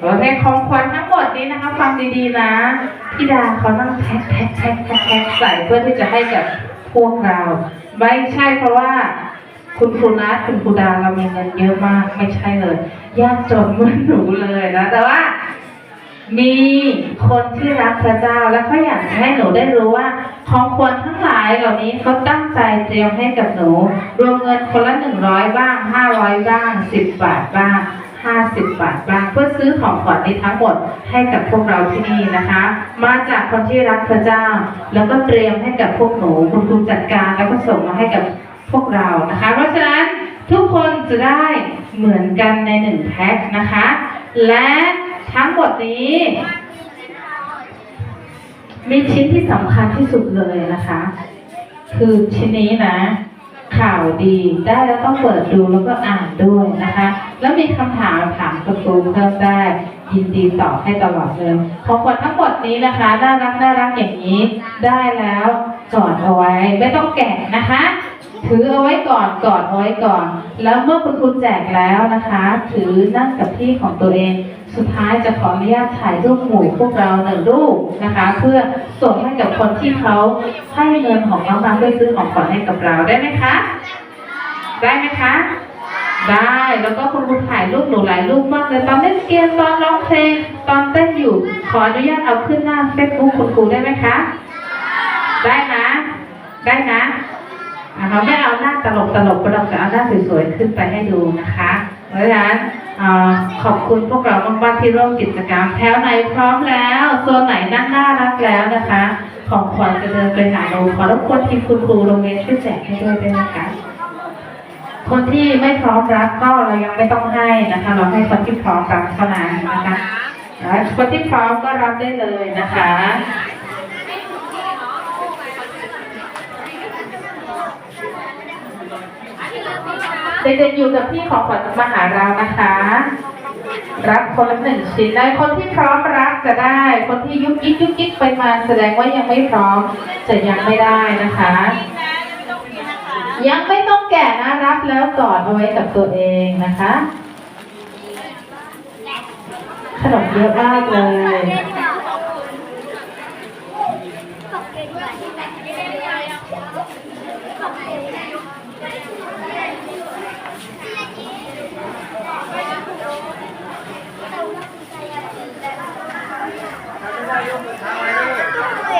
โอเคของขวัญทั้งหมดนี้นะคะ ฟังดีๆนะพี่ดาเขานั่งแท็กแท็กแท็กแท็กแท็กใส่เพื่อที่จะให้กับพวกเรา ไม่ใช่เพราะว่า คุณครูนัทคุณครูดาเรามีเงินเยอะมากไม่ใช่เลย ยากจนเหมือนหนูเลยนะ แต่ว่า มีคนที่รักพระเจ้าและเขาอยากให้หนูได้รู้ว่าของควรทั้งหลายเหล่านี้เขาตั้งใจเตรียมให้กับหนู รวมเงินคนละหนึ่งร้อยบ้างห้าร้อยบ้างสิบบาทบ้างห้าสิบบาทบ้างเพื่อซื้อของขวัญนี้ทั้งหมดให้กับพวกเราที่นี่นะคะ มาจากคนที่รักพระเจ้า แล้วก็เตรียมให้กับพวกหนูคุณครูจัดการแล้วก็ส่งมาให้กับพวกเรานะคะ เพราะฉะนั้นทุกคนจะได้เหมือนกันในหนึ่งแพ็คนะคะ และ ทั้งหมดนี้ มีชิ้นที่สำคัญที่สุดเลยนะคะ คือชิ้นนี้นะ ข่าวดีได้แล้วต้องเปิดดูแล้วก็อ่านด้วยนะคะ แล้วมีคำถามถามกระตูนเพิ่มได้ยินดีตอบให้ตลอดเลยของขวัญทั้งหมดนี้นะคะน่ารักน่ารักอย่างนี้ ได้แล้วกอดเอาไว้ไม่ต้องแกะนะคะ ถือเอาไว้ก่อนกอดเอาไว้ก่อน แล้วเมื่อคุณครูแจกแล้วนะคะ ถือนั่งกับที่ของตัวเอง สุดท้ายจะขออนุญาตถ่ายรูปหมู่พวกเราหนึ่งรูปนะคะ เพื่อส่งให้กับคนที่เขาให้เงินของเรามาเพื่อซื้อของขวัญให้กับเราได้ไหมคะ ได้ไหมคะ ได้แล้วก็คุณครูถ่ายรูปหนูหลายรูปมากเลยตอนเล่นเกมตอนร้องเพลงตอนเต้นอยู่ขออนุญาตเอาขึ้นหน้าเฟซบุ๊กคุณครูได้ไหมคะ ได้นะ ได้นะนะคะไม่เอาหน้าตลกตลกเราจะเอาหน้าสวยๆขึ้นไปให้ดูนะคะเพราะฉะนั้น ขอบคุณพวกเรามากๆที่ร่วมกิจกรรม แถวไหนพร้อมแล้วโซนไหนนั่งน่ารักแล้วนะคะ ของขวัญจะเดินไปหาเราขอรบกวนทีมคุณครูโรงเรียนช่วยแจกให้ด้วยได้ไหมคะคนที่ไม่พร้อมรับก็เรายังไม่ต้องให้นะคะ เราให้คนที่พร้อมรับเท่านั้นนะคะแล้วคนที่พร้อมก็รับได้เลยนะคะ เด็กๆอยู่กับพี่ของขวัญมาหาเรานะคะ รับคนละหนึ่งชิ้นได้คนที่พร้อมรับจะได้ คนที่ยุกยิกยุกยิกไปมาแสดงว่ายังไม่พร้อม จะยังไม่ได้นะคะ ยังไม่ต้องแกะนะรับแล้วกอดเอาไว้กับตัวเองนะคะ ขนมเยอะมากเลย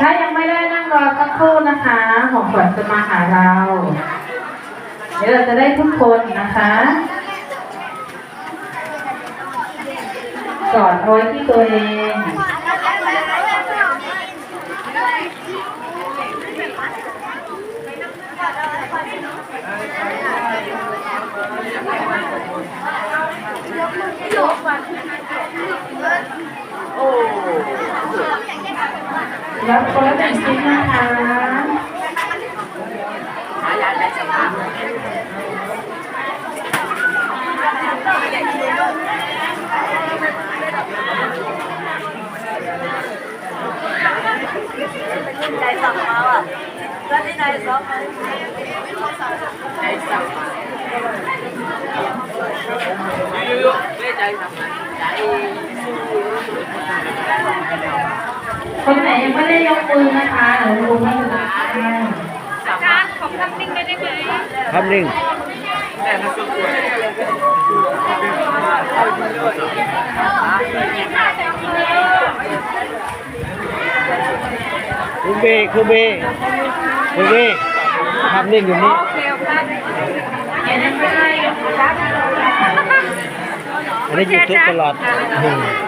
ถ้ายังไม่ได้นั่งรอสักครู่นะคะของขวัญจะมาหาเรา เดี๋ยวเราจะได้ทุกคนนะคะกอดเอาไว้ที่ตัวเอง รับคนละหนึ่งชิ้นนะคะใจสั่งมาอะแล้วที่นายซ้อมมาใจสั่งมาเยอะๆไม่ใจสั่งมาใจ คนไหนยังไม่ได้ยกมือนะคะเดี๋ยวดูไม่เป็นไรการขอบคุณนิ่งได้ไหมภาพนิ่งแต่ถ้าสุดสวยครูเบครูเบครูเบภาพนิ่งอยู่นี่ยั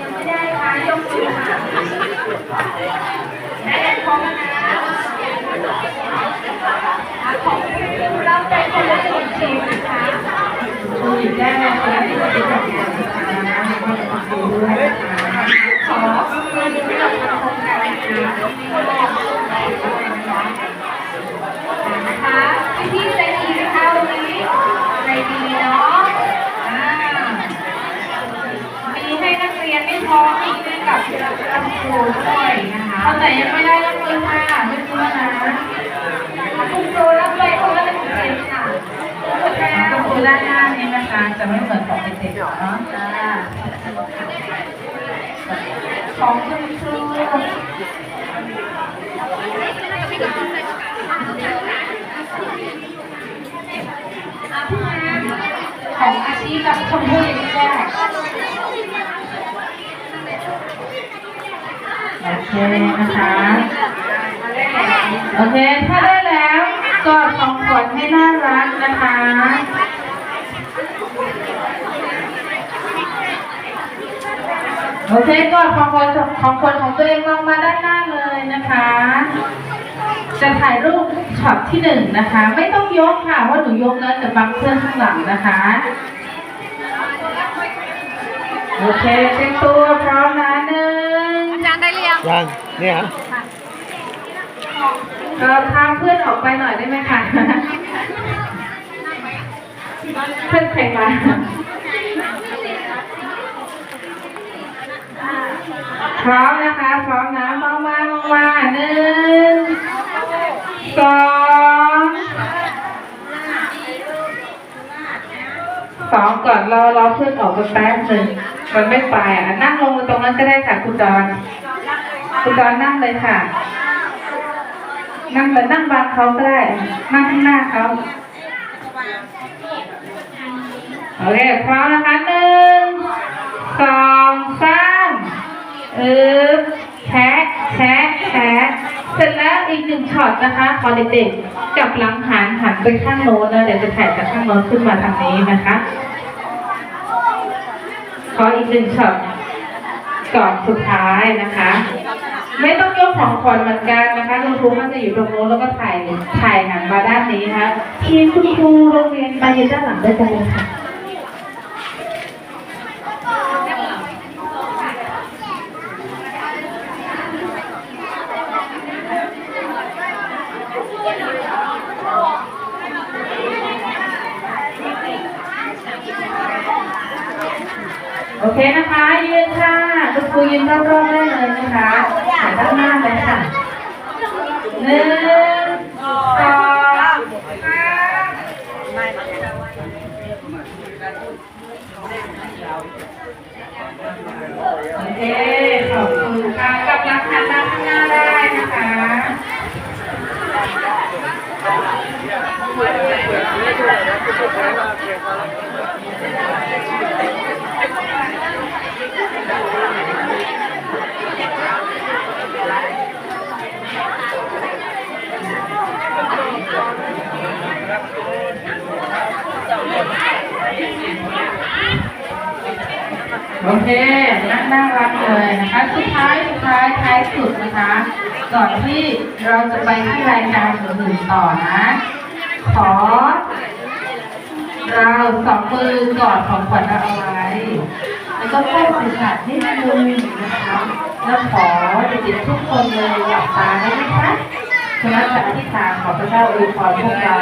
ยังไม่ได้ค่ะยกมือค่ะแด้ไพร้อมนะ ครูด้วยนะคะคนไหนยังไม่ได้รับเงินค่ะไม่รู้นะคุณครูรับเลยเพราะว่าเป็นเด็ค่ะคุณครูด้านหน้านี้นะคะจะไม่เหมือนของเด็กๆเนาะของคุณครูของอาชีพกับชมพูอย่างนี้ได้ อเคนะคะ โอเค ถ้าได้แล้วกอดของขวัญให้น่ารักนะคะโอเคกอดของขวัญของขวัญของตัวเองลงมาด้านหน้าเลยนะคะ จะถ่ายรูปช็อตที่หนึ่งนะคะ ไม่ต้องยกค่ะว่าะหนูยกแล้วจะบังเพื่อนข้างหลังนะคะโอเคเต็มตัวพร้อมนะหนึ่งอาจาร ยังเนี่ยฮะเราพาเพื่อนออกไปหน่อยได้ไหมคะเพื่อนใครมาพร้อมนะคะพร้อมนะมองมามองมาหนึ่งสองสองก่อนรอรอเพื่อนออกไปแป๊บหนึ่งมันไม่ไปอะนั่งลงตรงนั้นก็ได้ค่ะคุณจอน คุณจอนนั่งเลยค่ะ นั่งเลยนั่งบางเขาก็ได้ นั่งข้างหน้าเขาโอเคพร้อมนะคะหนึ่งสองสามอึ๊บแชะแชะแชะเสร็จแล้วอีกหนึ่งช็อตนะคะขอเด็กๆกลับหลังหันหันไปข้างโน้นนะเดี๋ยวจะถ่ายจากข้างโน้นขึ้นมาทางนี้นะคะขออีกหนึ่งช็อตก่อนสุดท้ายนะคะ ไม่ต้องยกของขวัญเหมือนกันนะคะคุณครูก็จะอยู่ตรงโน้นแล้วก็ถ่ายถ่ายหันมาด้านนี้นะคะทีมคุณครูโรงเรียนไปอยู่ด้านหลังด้เลยค่ะโอเคนะคะยืนค่ะคุณครูยืนรอบๆได้เลยนะคะ ถ่ายด้านหน้าเลยค่ะหนึ่งสองสามโอเค ขอบคุณค่ะกลับหลังหันหน้าข้างหน้าได้นะคะ โอเคน่าน่ารักเลยนะคะ สุดท้ายสุดท้ายท้ายสุดนะคะ ก่อนที่เราจะไปที่รายการอื่นๆต่อนะ ขอ เราสองมือกอดของขวัญเราเอาไว้แล้วก็ก้มศีรษะนิดนึงนะคะ แล้วขอเด็กๆทุกคนเลยหลับตาได้ไหมคะคุณนักจะอธิษฐานขอพระเจ้าอวยพรพวกเรา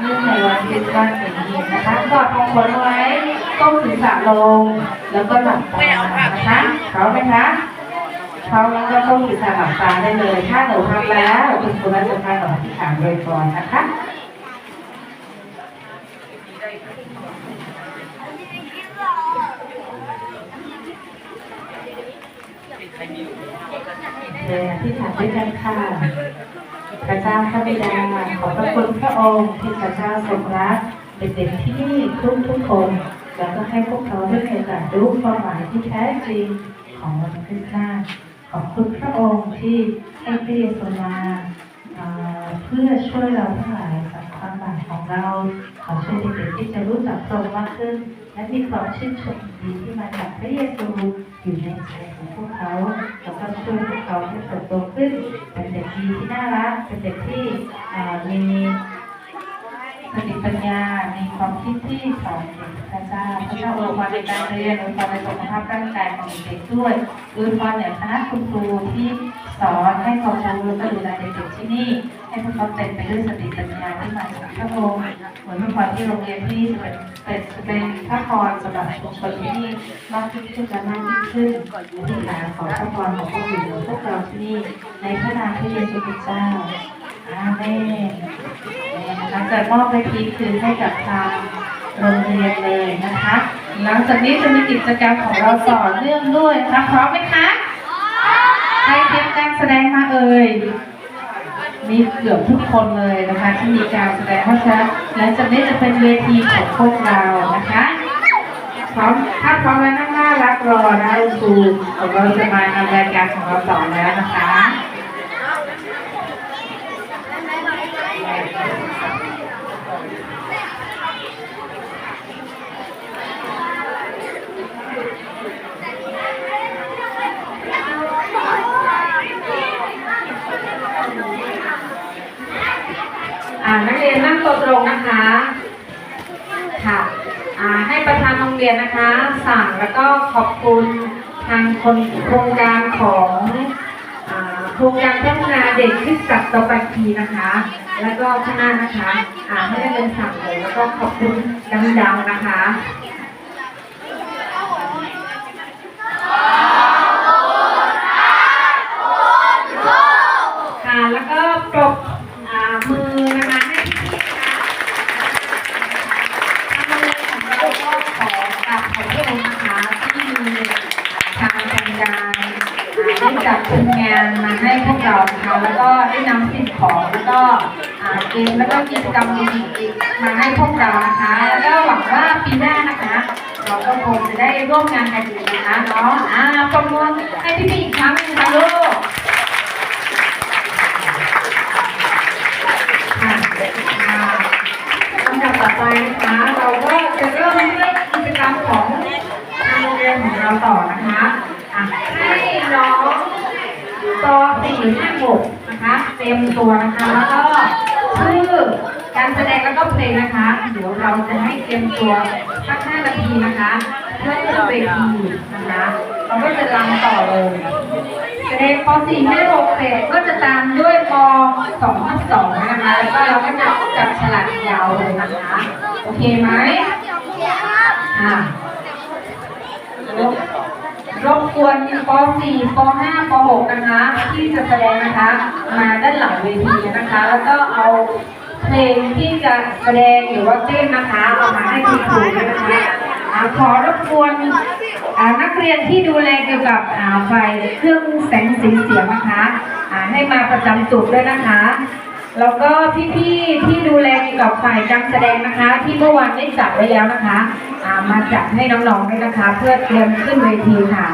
เนื่องในวันคริสต์มาสนี้นะคะกอดของขวัญเอาไว้ก้มศีรษะลง แล้วก็หลับตานะคะพร้อมไหมคะพร้อมแล้วก็ก้มศีรษะหลับตาได้เลย ถ้าหนูทำแล้วคุณครูนักจะพาหนูอธิษฐานอวยพรนนะคะเดินที่ฐานด้วยกันค่ะ พระเจ้าพระบิดาขอบพระคุณพระองค์ที่พระเจ้าทรงรักเด็กๆที่นี่ทุกทุกคนแล้วก็ให้พวกเขาได้มีโอกาสรู้ความหมายที่แท้จริงของวันคริสต์มาขอบคุณพระองค์ที่ให้พระเยซูมาเอ่อเพื่อช่วยเราทั้งหลายจากความบาปของเราขอช่วยเด็กๆที่จะรู้จักพระองค์มากขึ้น และมีความชื่นชมดีที่มาจากพระเยซูอยู่ในใจของพวกเขาแล้วก็ช่วยพวกเขาให้เติบโตขึ้นเป็นเด็กดีที่น่ารักเป็นเด็กที่มีสติปัญญามีความคิดที่สอนเด็กพระเจ้าพระเจ้าอวยพรในการเรียนอวยพรในสุขภาพร่างกายของเด็กด้วยอวยพรอย่างคณะคุณครูที่ สอนให้ความรู้และก็ดูแลเด็กๆที่นี่ ให้พวกเขาเต็มไปด้วยสติปัญญาที่มาจากพระองค์เหมือนพระพรที่โรงเรียนที่เป็นเป็นเป็นพระพรสำหรับชุมชนที่นี่มากขึ้นขึ้นและมากยิ่งขึ้นที่หาขอพระพรของพระองค์อยู่เหนือพวกเราที่นี่ในพระนามพระเยซูคริสต์เจ้าอาเมนนะคะจะมอบเวทีคืนให้กับทางโรงเรียนเลยนะคะ หลังจากนี้จะมีกิจกรรมของเราต่อเนื่องด้วยนะคะพร้อมไหมคะ เตรียมการแสดงมาเอ่ยมีเกือบทุกคนเลยนะคะ ที่มีการแสดงเพราะฉะนั้นและจากนี้จะเป็นเวทีของพวกเรานะคะพร้อมถ้าพร้อมแล้วนั่งหน้ารับรอนะคุณครูเราจะมานำรายการของเราต่อแล้วนะคะ อ่านักเรียนนั่งตัวตรงนะคะ ค่ะอ่าให้ประธานโรงเรียนนะคะ สั่งแล้วก็ขอบคุณทางคนโครงการของโครงการพัฒนาเด็กที่จัดตบักีนะคะ แล้วก็คณะนะคะอ่าให้นักเรียนสั่งเลยแล้วก็ขอบคุณดังๆนะคะค่ะแล้วก็ปรบอ่ามือนะคะให้พี่ๆนะคะทางโรงเรียนของเราก็ขอกราบขอบพระคุณนะคะที่มีทางทางการอ่าได้จัดทีมงานมาให้พวกเรานะคะแล้วก็ ได้นำสิ่งของแล้วก็อ่าเกมแล้วก็กิจกรรมดีๆมาให้พวกเรานะคะ แล้วก็หวังว่าปีหน้านะคะ เราก็คงจะได้ร่วมงานกันอีกนะคะเนาะอ่าประมวลให้พี่ๆอีกครั้งหนึงค่ะลูก ค่ะอ่าลำดับต่อไปนะคะ เราก็จะเริ่มด้วยกิจกรรมของทางโรงเรียนของเราต่อนะคะอะให้น้องป .4 5 6นะคะเตรียมตัวนะคะ แล้วก็ชื่อการแสดงแล้วก็เพลงนะคะ เดี๋ยวเราจะให้เต รียมตัวสัก5นาทีนะคะเพื่อขึ้นเวทีนะคะเราก็จะรำต่อเลยแสดงป .4 ไม่หกเสร็จก็จะตามด้วยป .2 ทับ2นะคะแล้วก็เราก็จะจับฉลากยาวเลยนะคะโอเคไหมอ่ารบรบกวนป .4 ป .5 ป .6 นะคะ ที่จะแสดงนะคะ มาด้านหลังเวทีนะคะ แล้วก็เอา เพลงที่จะแสดงหรือว่าเต้นนะคะเอามาให้คุณครูด้วยนะคะขอรบกวนนักเรียนที่ดูแลเกี่ยวกับไฟเครื่องแสงสีเสียงนะคะให้มาประจำจุดด้วยนะคะ แล้วก็พี่ๆที่ดูแลเกี่ยวกับฝ่ายการแสดงนะคะ ที่เมื่อวานได้จัดไว้แล้วนะคะมาจัดให้น้องๆด้วยนะคะ เพื่อเตรียมขึ้นเวทีค่ะ